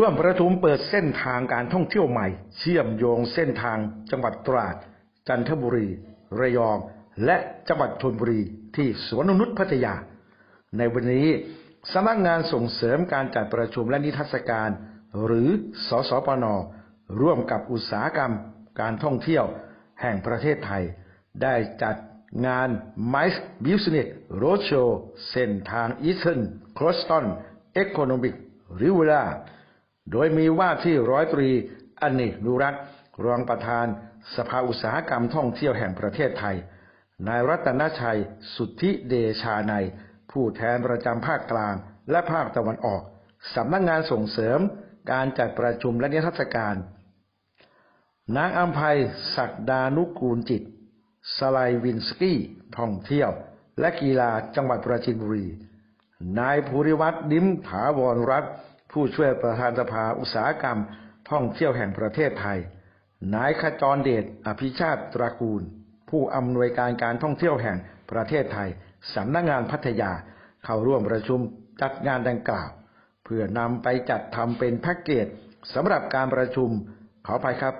ร่วมประชุมเปิดเส้นทางการท่องเที่ยวใหม่ เชื่อมโยงเส้นทางจังหวัดตราด จันทบุรี ระยอง และจังหวัดชลบุรีที่สวนนกนุษย์พัทยา ในวันนี้สำนักงานส่งเสริมการจัดประชุมและนิทรรศการ หรือสสปน ร่วมกับอุตสาหกรรม การท่องเที่ยว แห่งประเทศไทย ได้จัดงาน MICE Business Roadshow เส้นทาง Eastern Croston Economic Riviera โดยมีว่าที่ร้อยตรีอเนกนุรัตรองประธานสภาอุตสาหกรรมท่องเที่ยวแห่งประเทศไทย นายรัตนชัย สุทธิเดชาในผู้แทนประจำภาคกลางและภาคตะวันออก สำนักงานส่งเสริมการจัดประชุมและนิทรรศการ นางอัมภัยศักดานุกูลจิต สไลวินสกี้ ท่องเที่ยว และกีฬาจังหวัดปราจีนบุรี นายภูริวัตรดิมถาวรรัตน์ ผู้ช่วยประธานสภาอุตสาหกรรม ท่องเที่ยวแห่งประเทศไทย นายขจรเดชอภิชาติตระกูล ผู้อำนวยการการท่องเที่ยวแห่งประเทศไทยสำนักงานพัทยา เข้าร่วมประชุมจัดงานดังกล่าว เพื่อนำไปจัดทำเป็นแพ็กเกจสำหรับการประชุมขอไปครับ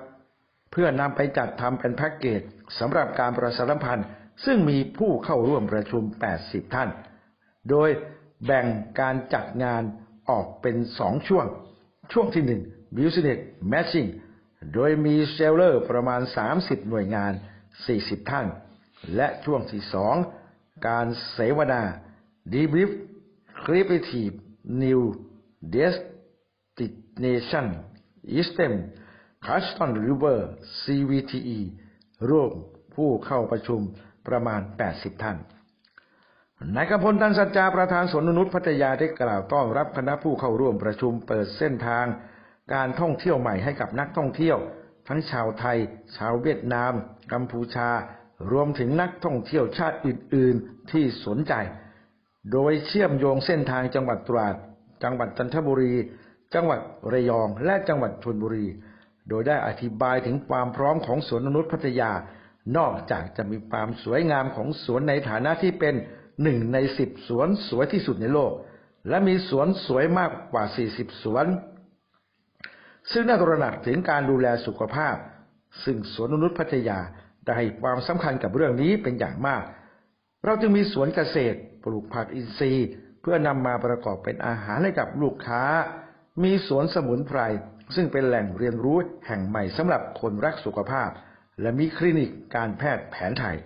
เพื่อนำไปจัดทำเป็นแพ็กเกจสำหรับการประชาสัมพันธ์ ซึ่งมีผู้เข้าร่วมประชุม 80 ท่าน โดยแบ่งการจัดงาน ออกเป็นสองช่วง ช่วงที่หนึ่ง Business Matching โดยมีเซลเลอร์ประมาณ 30 หน่วยงาน 40 ท่าน และช่วงที่สองการเสวนา Debrief Creative New Destination Eastern Custom River CVTE ร่วมผู้เข้าประชุมประมาณ 80 ท่าน นายกพลตันสัจจาประธานสวนนกนุษย์พัทยาได้กล่าวต้อนรับคณะผู้เข้าร่วมประชุมเปิดเส้นทาง การท่องเที่ยวใหม่ให้กับนักท่องเที่ยว ทั้งชาวไทย ชาวเวียดนาม กัมพูชา รวมถึงนักท่องเที่ยวชาติอื่น ๆ ที่สนใจ โดยเชื่อมโยงเส้นทางจังหวัดตราด จังหวัดจันทบุรี จังหวัดระยอง และจังหวัดชลบุรี โดยได้อธิบายถึงความพร้อมของสวนนุษย์พัทยา นอกจากจะมีความสวยงามของสวนในฐานะที่เป็น หนึ่งในสิบสวนสวยที่สุดในโลก และมีสวนสวยมากกว่า 40 สวน ซึ่งน่าตระหนักถึงการดูแลสุขภาพ ซึ่งสวนนกนุษย์พัทยาได้ให้ความสำคัญกับเรื่องนี้เป็นอย่างมาก เราจึงมีสวนเกษตร ปลูกผักอินทรีย์ เพื่อนำมาประกอบเป็นอาหารให้กับลูกค้า มีสวนสมุนไพร ซึ่งเป็นแหล่งเรียนรู้แห่งใหม่สำหรับคนรักสุขภาพ และมีคลินิกการแพทย์แผนไทย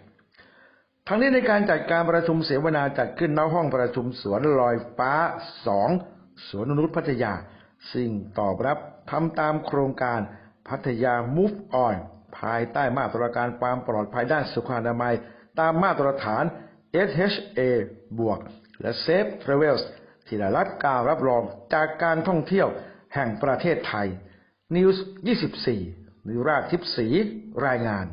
ทั้งนี้ในการจัดการประชุมเสวนาจัดขึ้นณห้องประชุมสวนลอยฟ้า2สวนนุษย์พัทยา ซึ่งตอบรับทำตามโครงการพัทยา Move On ภายใต้มาตรการความปลอดภัยด้านสุขอนามัย ตามมาตรฐาน SHA บวกและ Safe Travels ที่ได้รับการรับรองจากการท่องเที่ยวแห่งประเทศไทย News 24นิราชทิพย์สีรายงาน